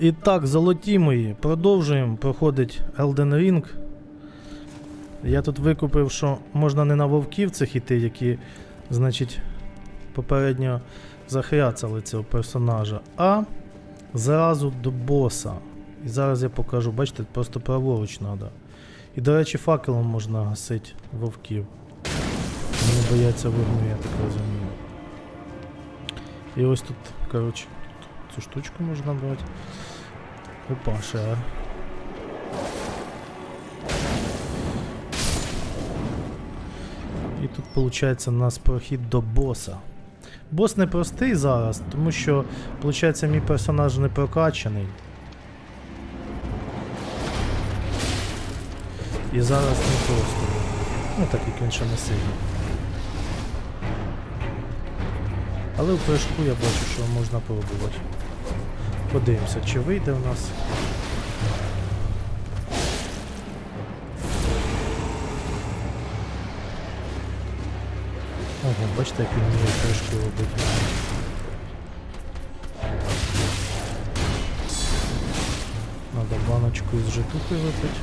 І так, золоті мої, продовжуємо. Проходить Elden Ring. Я тут викупив, що можна не на вовків цих іти, які, значить, попередньо захряцали цього персонажа, а зразу до боса. І зараз я покажу, бачите, просто праворуч треба. І, до речі, факелом можна гасити вовків. Вони бояться вогню, я так розумію. І ось тут, коротше, цю штучку можна брати. Опа, ще. І тут, виходить, у нас прохід до боса. Бос непростий зараз, тому що, виходить, мій персонаж не прокачаний. І зараз не просто. Ну, так як він ще не сильний. Але в прыжку я бачу, що можна пробувати. Подивимося, чи вийде у нас. Ого, бачите, як він мені трошки робить. Надо баночку із житухи випити.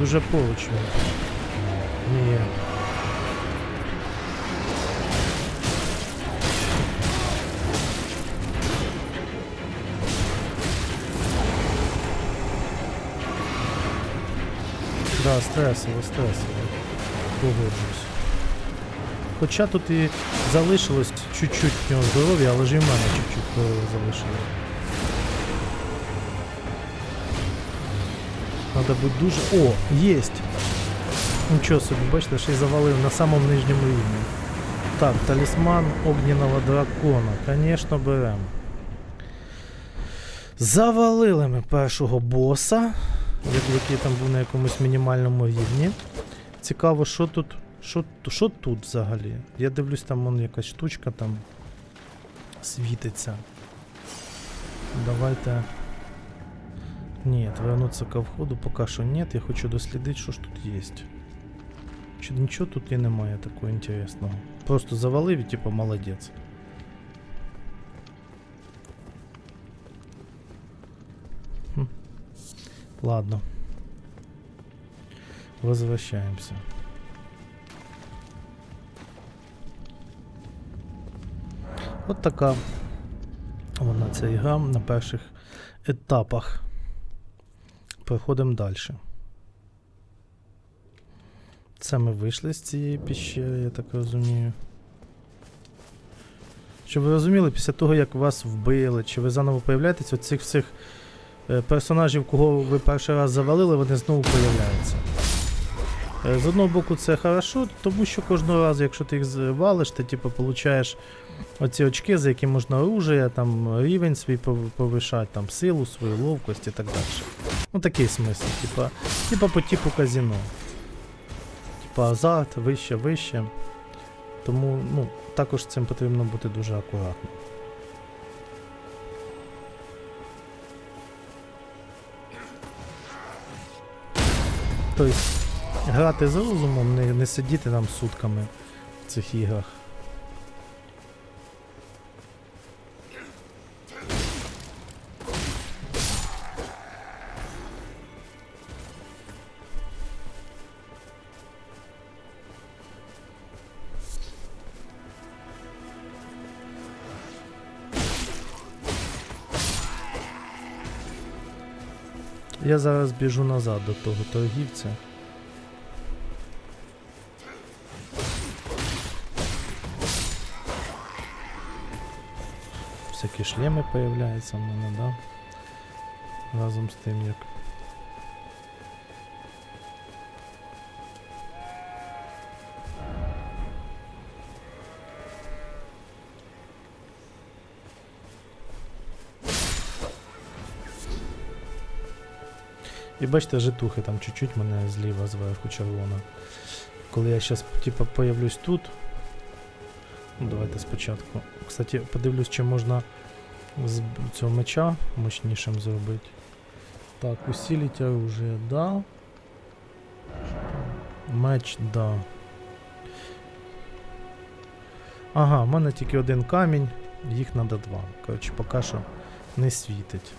Дуже поруч він. Ні. Да, стресово, стресово. Погоджуюсь. Хоча тут і залишилось чуть-чуть в нього здоров'я, але ж і в мене чуть-чуть залишилось. Надо бути дуже. О, єсть! Нічого собі, бачите, ще й завалив на самому нижньому рівні. Так, талісман огняного дракона. Звісно, беремо. Завалили ми першого боса, який там був на якомусь мінімальному рівні. Цікаво, що тут. Що тут взагалі? Я дивлюсь, там вон якась штучка там світиться. Давайте. Нет, вернуться ко входу пока що нет. Я хочу дослідити, що ж тут є. Чи нічого тут і немає такого інтересного. Просто завалив і типа молодець. Хм. Ладно. Возвращаемся. От така вона ця ігра на перших етапах. Переходимо далі. Це ми вийшли з цієї піщери, я так розумію. Щоб ви розуміли, після того, як вас вбили, чи ви заново появляєтесь, оцих всіх е, персонажів, кого ви перший раз завалили, вони знову появляються. Е, З одного боку, це хорошо, тому що кожного разу, якщо ти їх звалиш, ти типу, получаєш оці очки, за які можна оружие, там рівень свій повишати, там силу, свою ловкость і так далі. Ну такий смисл, типа, типа по типу казіно. Типа азарт, вище, вище. Тому, ну, також цим потрібно бути дуже акуратним. Тобто, грати з розумом, не, не сидіти там сутками в цих іграх. Я зараз біжу назад до того торгівця. Всякі шлеми появляються в мене, да? Разом з тим як. І бачите, житухи там чуть-чуть мене зліва зверху червона. Коли я зараз типа появлюсь тут. Ну, давайте спочатку. Кстати, подивлюсь, чи можна з цього меча мощнішим зробити. Так, усилить оружие, да. Меч, да. Ага, в мене тільки один камінь, їх треба два. Коротше, поки що не світить.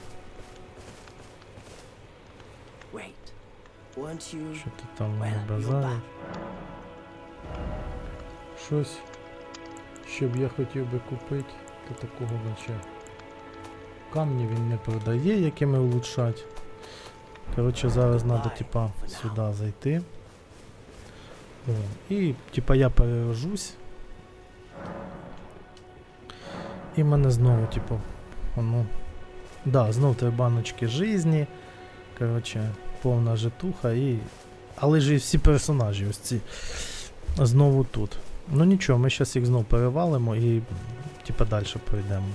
Що ти там well, базариш? Щось, що б я хотів би купити, то такого наче. Камні він не продає, якими улучшать. Коротше, зараз треба, типа, сюди зайти. О, і, типа, я перерожусь. І мене знову, типу, ну. Да, знов три баночки жизні. Коротше, повна житуха і. Але ж і всі персонажі ось ці знову тут. Ну нічого, ми зараз їх знов перевалимо і типа далі пройдемо.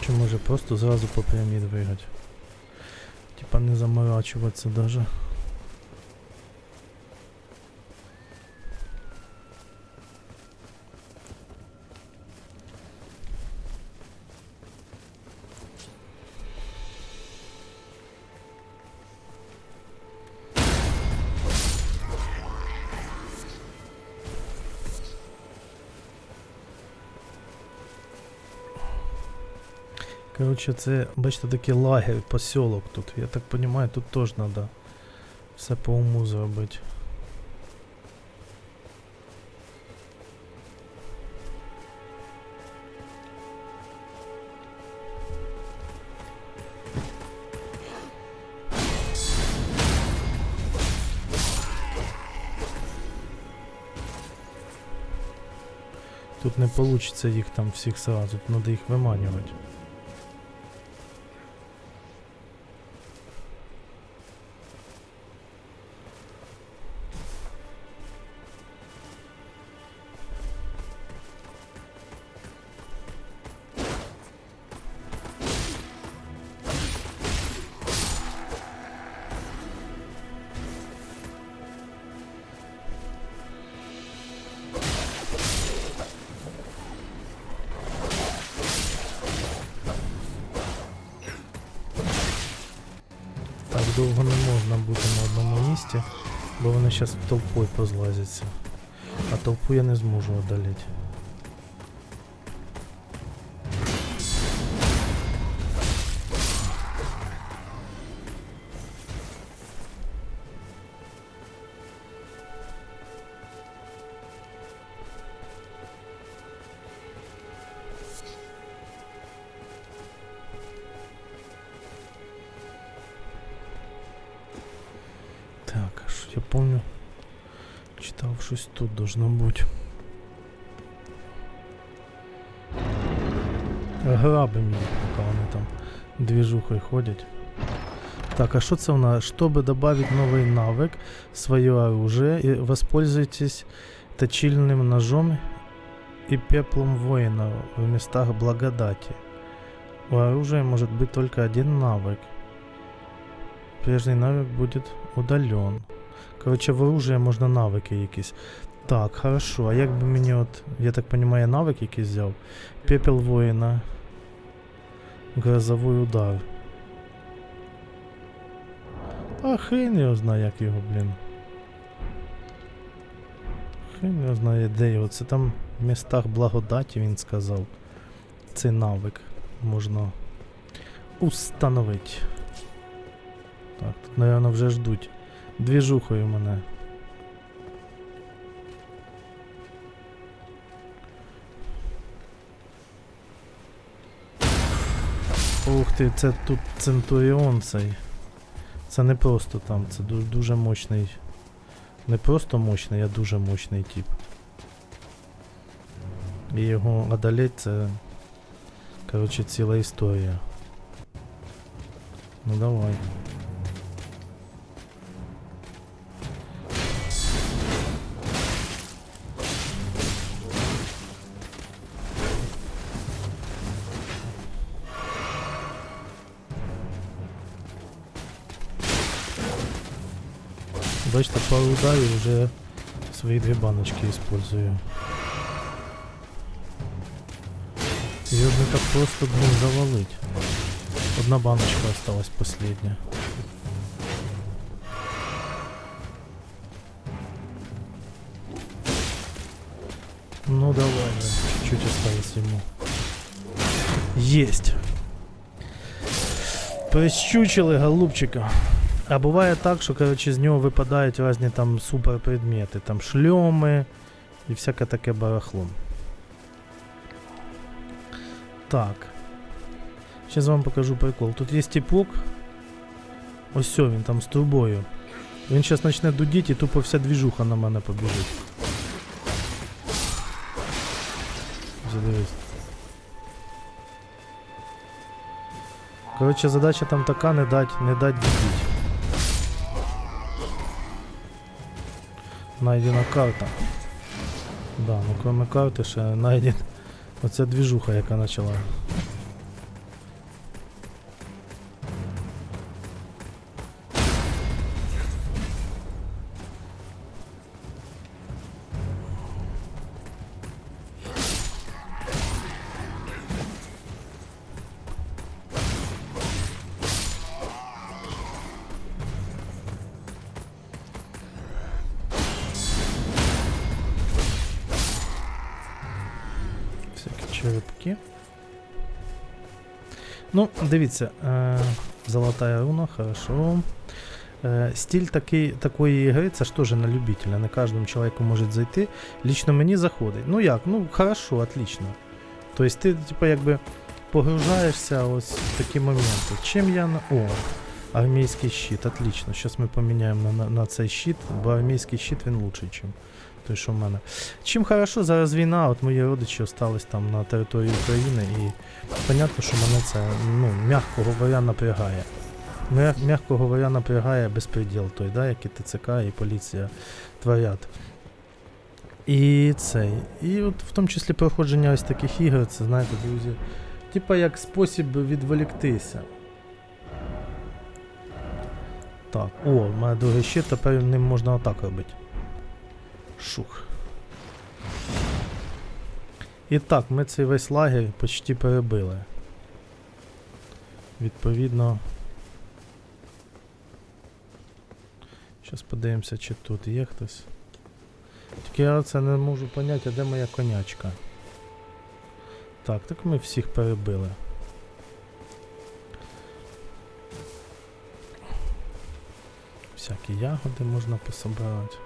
Чи може просто зразу по прямій двигать? Типа не заморачуватися даже. Коротше, це, бачите, такий лагерь, посілок тут. Я так розумію, тут теж треба все по уму зробити. Тут не вийде їх там всіх сразу, тут треба їх виманювати. Довго не можна бути на одному місці, бо вони зараз толпою позлазяться. А толпу я не зможу одоліти. Помню. Читав щось тут должно бути. Грабим їх, поки вони там движухой ходять. Так, а что это у нас? Чтобы добавить новый навык, свое оружие, воспользуйтесь точильным ножом и пеплом воина в местах благодати. У оружия может быть только один навык. Прежний навык будет удален. Короче, в оружие можна навики якісь. Так, хорошо. А як би мені от, я так понимаю, навик якийсь взяв? Пепел воїна. Грозовий удар. А хрен його знає, як його, блін. Хрен його знає, де його. Це там в містах благодаті, він сказав. Цей навик можна установити. Так, тут, наверное, вже ждуть. Двіжухою мене. Ух ти, це тут Центуріон цей. Це не просто там, це ду- дуже мощний. Не просто мощний, а дуже мощний тип. І його одолеть це. Коротше, ціла історія. Ну давай. Бачите, пару ударів вже свої дві баночки использую. Ее ж не так просто, блин, завалить. Одна баночка осталась последняя. Ну давай же, чуть-чуть осталось ему. Есть. Прищучили голубчика. А буває так, що коротше, з нього випадають різні там суперпредмети, там шльоми і всяке таке барахло. Так. Зараз вам покажу прикол. Тут є тіпок. Ось все, він там з трубою. Він зараз почне дудіти і тупо вся двіжуха на мене побіжить. Задивись. Коротше, задача там така не дать, не дать дудіть. Найдена карта. Да, ну кроме карти ще найден. Оця двіжуха, яка почала. Черепки. Ну, дивіться, е, золотая руна, хорошо. Е, стиль такий, такої ігри, це ж теж на любителя, не кожному чоловіку може зайти. Лічно мені заходить. Ну як, ну хорошо, отлично. Тобто ти, типу, якби погружаєшся ось в такі моменти. Чим я на. О, армійський щит, отлично. Зараз ми поміняємо на, на, на цей щит, бо армійський щит він лучший, ніж той, що в мене. Чим хорошо, зараз війна, от мої родичі остались там на території України і понятно, що мене це, ну, м'яко говоря, напрягає. М'я- М'яко говоря, напрягає безпреділ той, да, який ТЦК і поліція творять. І цей. І от в тому числі проходження ось таких ігор, це знаєте, друзі, типа як спосіб відволіктися. Так, о, в мене другий щит, тепер ним можна отак робити. Шух. І так, ми цей весь лагерь почти перебили. Відповідно. Зараз подивимося, чи тут є хтось. Тільки я це не можу поняти, а де моя конячка. Так, так ми всіх перебили. Всякі ягоди можна пособирати.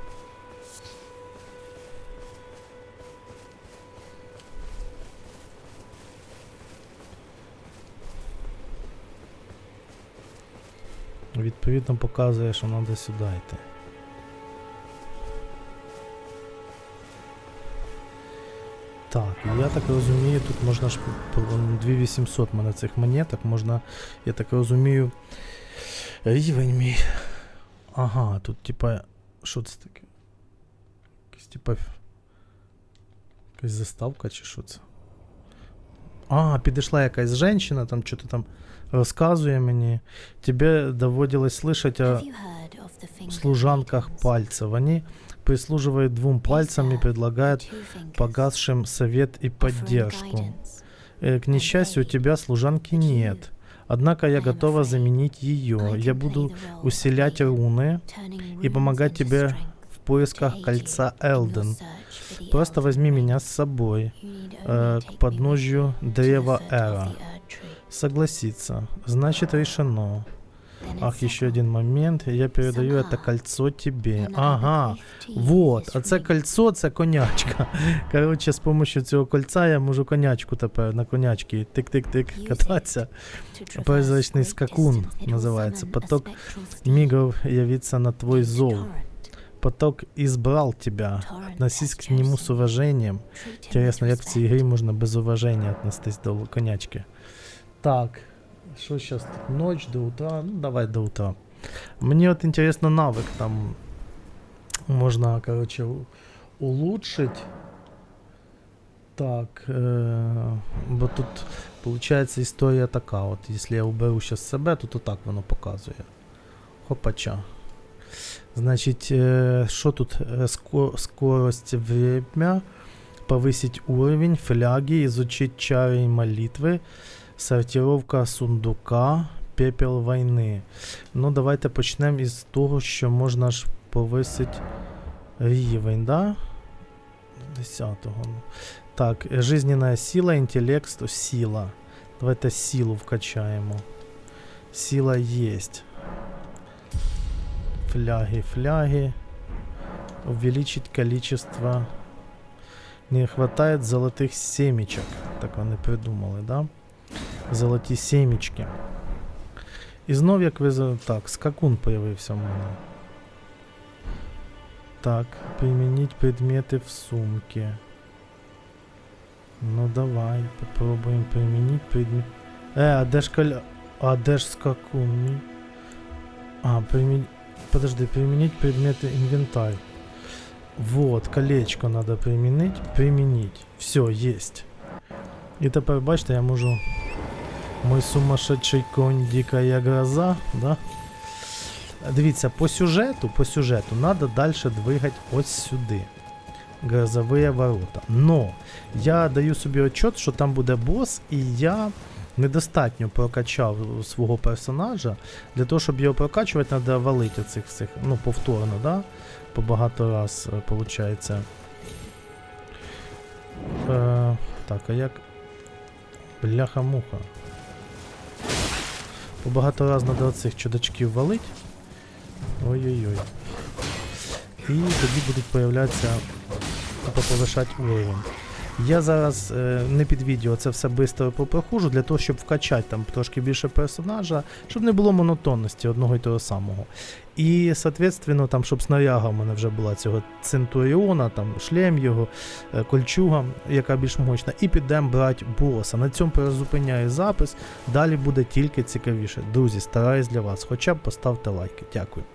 Відповідно показує, що треба сюди йти. Так, і я так розумію, тут можна ж по- по- 2800 в мене цих монеток, можна, я так розумію, рівень мій. Ага, тут типа. Що це таке? Якась типа. Якась заставка чи що це? А, підійшла якась жінка, там що-то там рассказывая мне, тебе доводилось слышать о служанках пальцев. Они прислуживают двум пальцам и предлагают погасшим совет и поддержку. Э, к несчастью, у тебя служанки нет. Однако я готова заменить ее. Я буду усилять руны и помогать тебе в поисках кольца Элден. Просто возьми меня с собой э, к подножью древа Эра. the Erd Tree. Согласиться. Значит, решено. Then it's Ах, еще settled. один момент. Я передаю это Somehow, кольцо тебе. And I Ага. bequeath to you Вот, this а це ring. кольцо, це конячка. Коротше, з допомогою цього кольця я можу конячку тепер на конячки тик-тик-тик Use кататися. To traverse Призрачний great скакун distance, it will називається. summon a Поток spectral steed. Мигов явиться на твой It's зов. torrent. Поток избрал тебя. Torrent Относись has к нему chosen с уважением. you. Treat him with Інтересно, як в цій respect. грі можна без уваження віднестись до конячки. Так, що зараз тут? Ночь до утра? Ну, давай до утра. Мені от інтересно навик там можна, короче, у- улучшить. Так, е- бо тут, виходить, історія така. От, якщо я уберу зараз себе, то, то так воно показує. Хопача. Значить, е, що тут? Е, ско- скорость время. повысить уровень, фляги, изучить чары и молитвы, сортировка сундука, пепел войни. Ну, давайте почнемо із того, що можна ж повисити рівень, да? 10-го. ну. Так, жизненная сила, інтелект, сила. Давайте силу вкачаємо. Сила есть. Фляги, фляги. Увеличить количество. Не хватает золотых семечек. Так вони придумали, да? Золоті семечки. І знов, як ви за- Так, скакун появився в мене. Так, применить предмети в сумке. Ну давай, попробуем применить предмет. Э, а де ж коля... А де ж скакун? мій? А, примен... Подожди, применить предметы инвентарь. Вот, колечко надо применить. Применить. Все, есть. І тепер бачите, я можу. Мой сумасшедший конь дикая гроза, да? Дивіться, по сюжету, по сюжету надо дальше двигати ось сюди. Грозовые ворота. Но я даю собі отчет, що там буде бос, і я недостатньо прокачав свого персонажа. Для того, щоб його прокачувати, треба валити оцих всіх, ну, повторно, да? По багато раз, виходить. Е, так, а як. Бляха-муха. По багато раз треба оцих чудачків валить. Ой-ой-ой. І тоді будуть появлятися повишати уровень. Я зараз е, не під відео це все швидко попроходжу для того, щоб вкачати там трошки більше персонажа, щоб не було монотонності одного і того самого. І, соответственно, там, щоб снаряга в мене вже була цього Центуріона, там шлем його, е, кольчуга, яка більш мощна, і підемо брати боса. На цьому перезупиняю запис. Далі буде тільки цікавіше. Друзі, стараюсь для вас. Хоча б поставте лайки. Дякую.